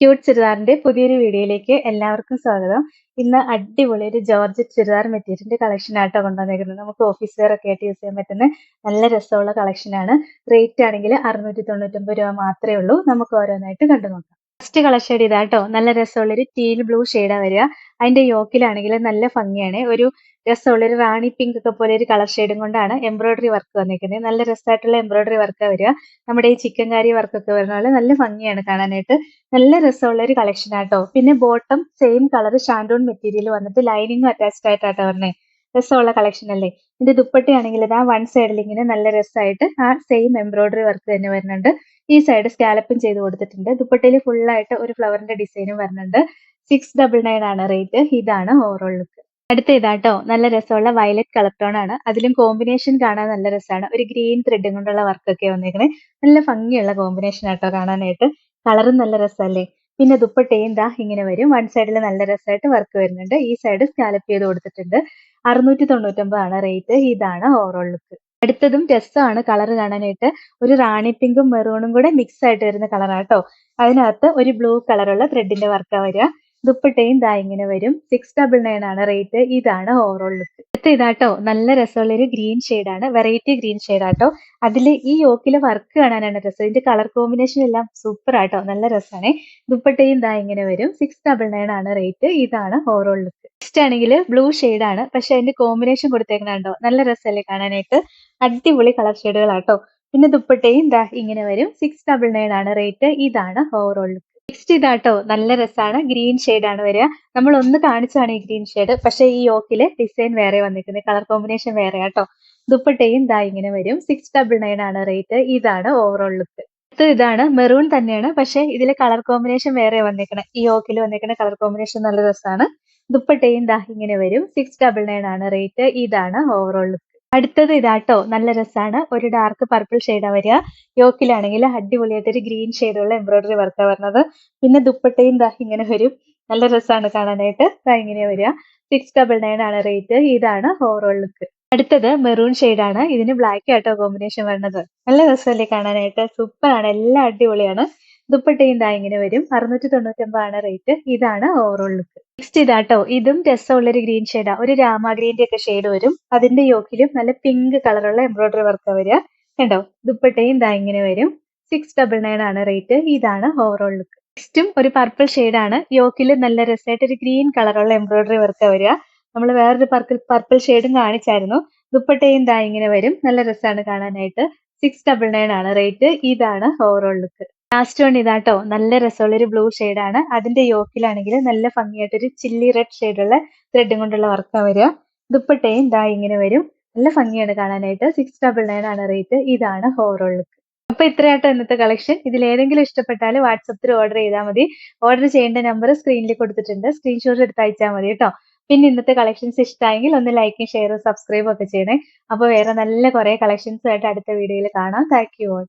Cute ചുരിദാറിന്റെ പുതിയൊരു വീഡിയോയിലേക്ക് എല്ലാവർക്കും സ്വാഗതം. ഇന്ന് അടിപൊളി ഒരു ജോർജറ്റ് ചുരിദാർ മെറ്റീരിയലിന്റെ കളക്ഷൻ ആയിട്ട് കൊണ്ടുവന്നേക്കുന്നത്. നമുക്ക് ഓഫീസ് വെയർ ഒക്കെ ആയിട്ട് യൂസ് ചെയ്യാൻ പറ്റുന്ന നല്ല രസമുള്ള കളക്ഷനാണ് റേറ്റ് ആണെങ്കിൽ അറുന്നൂറ്റി തൊണ്ണൂറ്റൊമ്പത് രൂപ മാത്രമേ ഉള്ളൂ. നമുക്ക് ഓരോന്നായിട്ട് കണ്ടു നോക്കാം ഫസ്റ്റ് കളക്ഷൻ ഇതാട്ടോ. നല്ല രസമുള്ള ഒരു ടീൽ ബ്ലൂ ഷെയ്ഡാ വരിക. അതിന്റെ യോക്കിലാണെങ്കിൽ നല്ല ഭംഗിയാണ്. ഒരു രസമുള്ള ഒരു റാണി പിങ്ക് ഒക്കെ പോലെ ഒരു കളർ ഷെയ്ഡും കൊണ്ടാണ് എംബ്രോയിഡറി വർക്ക് വന്നിരിക്കുന്നത് നല്ല രസമായിട്ടുള്ള എംബ്രോയിഡറി വർക്കാണ് വരിക. നമ്മുടെ ഈ ചിക്കൻ കാരി വർക്കൊക്കെ വരുന്ന പോലെ നല്ല ഭംഗിയാണ് കാണാനായിട്ട്. നല്ല രസമുള്ള ഒരു കളക്ഷൻ ആട്ടോ. പിന്നെ ബോട്ടം സെയിം കളർ ഷാൻഡോൺ മെറ്റീരിയൽ വന്നിട്ട് ലൈനിങ്ങും അറ്റാച്ച്ഡ് ആയിട്ടാട്ടോ പറഞ്ഞേ രസമുള്ള കളക്ഷൻ അല്ലേ? ഇതിന്റെ ദുപ്പട്ടയാണെങ്കിൽ ഇതാ വൺ സൈഡിൽ ഇങ്ങനെ നല്ല രസമായിട്ട് ആ സെയിം എംബ്രോയിഡറി വർക്ക് തന്നെ വരുന്നുണ്ട്. ഈ സൈഡ് സ്കാലപ്പും ചെയ്ത് കൊടുത്തിട്ടുണ്ട്. ദുപ്പട്ടയിൽ ഫുൾ ആയിട്ട് ഒരു ഫ്ലവറിന്റെ ഡിസൈനും വരുന്നുണ്ട്. സിക്സ് ഡബിൾ നയൻ ആണ് റേറ്റ് ഇതാണ് ഓവറോൾ ലുക്ക് അടുത്ത ഇതാട്ടോ നല്ല രസമുള്ള വയലറ്റ് കളർ ടോൺ ആണ്. അതിലും കോമ്പിനേഷൻ കാണാൻ നല്ല രസമാണ്. ഒരു ഗ്രീൻ ത്രെഡും കൊണ്ടുള്ള വർക്കൊക്കെ വന്നേക്കണേ. നല്ല ഭംഗിയുള്ള കോമ്പിനേഷൻ ആട്ടോ കാണാനായിട്ട്. കളറും നല്ല രസമല്ലേ? പിന്നെ ദുപ്പട്ടയും ദാ ഇങ്ങനെ വരും. വൺ സൈഡിൽ നല്ല രസമായിട്ട് വർക്ക് വരുന്നുണ്ട്. ഈ സൈഡ് സ്കാലപ്പ് ചെയ്ത് കൊടുത്തിട്ടുണ്ട്. അറുന്നൂറ്റി ആണ് റേറ്റ് ഇതാണ് ഓവറോൾ ലുക്ക് അടുത്തതും രസമാണ് കളർ കാണാനായിട്ട്. ഒരു റാണി പിങ്കും മെറൂണും കൂടെ മിക്സ് ആയിട്ട് വരുന്ന കളറാട്ടോ അതിനകത്ത് ഒരു ബ്ലൂ കളറുള്ള ത്രെഡിന്റെ വർക്കാണ് വരിക. ദുപ്പട്ടയും ദാ ഇങ്ങനെ വരും. സിക്സ് ഡബിൾ നയൻ ആണ് റേറ്റ് ഇതാണ് ഓവറോൾ ലുക്ക് അടുത്ത ഇതാട്ടോ നല്ല രസമുള്ള ഒരു ഗ്രീൻ ആണ്. വെറൈറ്റി ഗ്രീൻ ആട്ടോ. അതിൽ ഈ യോക്കിലെ വർക്ക് കാണാനാണ് രസം. ഇതിന്റെ കളർ കോമ്പിനേഷൻ എല്ലാം സൂപ്പർ ആട്ടോ. നല്ല രസമാണ് ദുപ്പട്ടയും ദാ ഇങ്ങനെ വരും. സിക്സ് ഡബിൾ നയൻ ആണ് റേറ്റ് ഇതാണ് ഓവറോൾ ലുക്ക് നെക്സ്റ്റ് ആണെങ്കിൽ ബ്ലൂ ആണ്. പക്ഷെ അതിന്റെ കോമ്പിനേഷൻ കൊടുത്തേക്കണോ നല്ല രസമല്ലേ കാണാനായിട്ട്. അടിപൊളി കളർ ഷെയ്ഡുകളാട്ടോ പിന്നെ ദുപ്പട്ടയും ദാ ഇങ്ങനെ വരും. സിക്സ് ഡബിൾ നയൻ ആണ് റേറ്റ് ഇതാണ് ഓവറോൾ ലുക്ക് നെക്സ്റ്റ് ഇതാട്ടോ നല്ല രസമാണ് ഗ്രീൻ ആണ് വരിക. നമ്മൾ ഒന്ന് കാണിച്ചാണ് ഈ ഗ്രീൻ ഷെയ്ഡ് പക്ഷെ ഈ യോക്കിൽ ഡിസൈൻ വേറെ വന്നിരിക്കുന്നത് കളർ കോമ്പിനേഷൻ വേറെ ആട്ടോ. ദുപ്പട്ടയും ദാ ഇങ്ങനെ വരും. സിക്സ് ഡബിൾ നയൻ ആണ് റേറ്റ് ഇതാണ് ഓവറോൾ ലുക്ക് അടുത്ത ഇതാണ് മെറൂൺ തന്നെയാണ്. പക്ഷെ ഇതിലെ കളർ കോമ്പിനേഷൻ വേറെ വന്നിരിക്കണം. ഈ യോക്കിൽ വന്നേക്കുന്ന കളർ കോമ്പിനേഷൻ നല്ല രസമാണ് ദുപ്പട്ടയും ദാ ഇങ്ങനെ വരും. സിക്സ് ഡബിൾ നയൻ ആണ് റേറ്റ് ഇതാണ് ഓവറോൾ ലുക്ക് അടുത്തത് ഇതാട്ടോ നല്ല രസമാണ് ഒരു ഡാർക്ക് പർപ്പിൾ ഷെയ്ഡാ വരിക. യോക്കിലാണെങ്കിൽ അടിപൊളിയായിട്ട് ഒരു ഗ്രീൻ ഷെയ്ഡുള്ള എംബ്രോയിഡറി വർക്കാണ് വരുന്നത് പിന്നെ ദുപ്പട്ടയും ദാ ഇങ്ങനെ വരും. നല്ല രസമാണ് കാണാനായിട്ട്. ദാ ഇങ്ങനെയാണ് വരിക. സിക്സ് ഡബിൾ നയൻ ആണ് റേറ്റ് ഇതാണ് ഓവറോൾ ലുക്ക് അടുത്തത് മെറൂൺ ആണ്. ഇതിന് ബ്ലാക്ക് ആട്ടോ കോമ്പിനേഷൻ വരുന്നത് നല്ല രസമല്ലേ കാണാനായിട്ട്. സൂപ്പർ ആണ്. എല്ലാം അടിപൊളിയാണ്. ദുപ്പട്ടയും ദാ ഇങ്ങനെ വരും. അറുന്നൂറ്റി തൊണ്ണൂറ്റൊമ്പതാണ് റേറ്റ് ഇതാണ് ഓവറോൾ ലുക്ക് നെക്സ്റ്റ് ഇതാട്ടോ. ഇതും രസമുള്ള ഒരു ഗ്രീൻ ഷെയ്ഡാ ഒരു രാമ ഗ്രീന്റെ ഒക്കെ ഷെയ്ഡ് വരും. അതിന്റെ യോക്കിലും നല്ല പിങ്ക് കളറുള്ള എംബ്രോയിഡറി വർക്ക് വരിക. കണ്ടോ? ദുപ്പട്ടയും ഇതാ ഇങ്ങനെ വരും. സിക്സ് ഡബിൾ നയൻ ആണ് റേറ്റ് ഇതാണ് ഓവറോൾ ലുക്ക് നെക്സ്റ്റും ഒരു പർപ്പിൾ ആണ്. യോക്കിൽ നല്ല രസമായിട്ട് ഒരു ഗ്രീൻ കളറുള്ള എംബ്രോയിഡറി വർക്ക് വരിക. നമ്മൾ വേറൊരു പർപ്പിൾ പർപ്പിൾ ഷെയ്ഡും കാണിച്ചായിരുന്നു. ദുപ്പട്ടയും ഇതാ ഇങ്ങനെ വരും. നല്ല രസമാണ് കാണാനായിട്ട്. സിക്സ് ഡബിൾ നയൻ ആണ് റേറ്റ് ഇതാണ് ഓവറോൾ ലുക്ക് ലാസ്റ്റ് വൺ ഇതാട്ടോ. നല്ല രസമുള്ള ഒരു ബ്ലൂ ആണ്. അതിന്റെ യോക്കിലാണെങ്കിൽ നല്ല ഭംഗിയായിട്ട് ഒരു ചില്ലി റെഡ് ഷെയ്ഡുള്ള ത്രെഡും കൊണ്ടുള്ള വർക്കാ വരിക. ദുപ്പട്ടയും ദാ ഇങ്ങനെ വരും. നല്ല ഭംഗിയാണ് കാണാനായിട്ട്. സിക്സ് ഡബിൾ നയൻ ആണ് റേറ്റ് ഇതാണ് ഓവറോൾ ലുക്ക് അപ്പൊ ഇത്രയാട്ടോ ഇന്നത്തെ കളക്ഷൻ ഇതിൽ ഏതെങ്കിലും ഇഷ്ടപ്പെട്ടാൽ വാട്സപ്പിൽ ഓർഡർ ചെയ്താൽ മതി. ഓർഡർ ചെയ്യേണ്ട നമ്പർ സ്ക്രീനിൽ കൊടുത്തിട്ടുണ്ട്. സ്ക്രീൻഷോട്ട് എടുത്ത് അയച്ചാൽ മതി കേട്ടോ. പിന്നെ ഇന്നത്തെ കളക്ഷൻസ് ഇഷ്ടമായെങ്കിൽ ഒന്ന് ലൈക്കും ഷെയറും സബ്സ്ക്രൈബും ഒക്കെ ചെയ്യണേ. അപ്പോൾ വേറെ നല്ല കുറെ കളക്ഷൻസ് ആയിട്ട് അടുത്ത വീഡിയോയിൽ കാണാം. Thank you all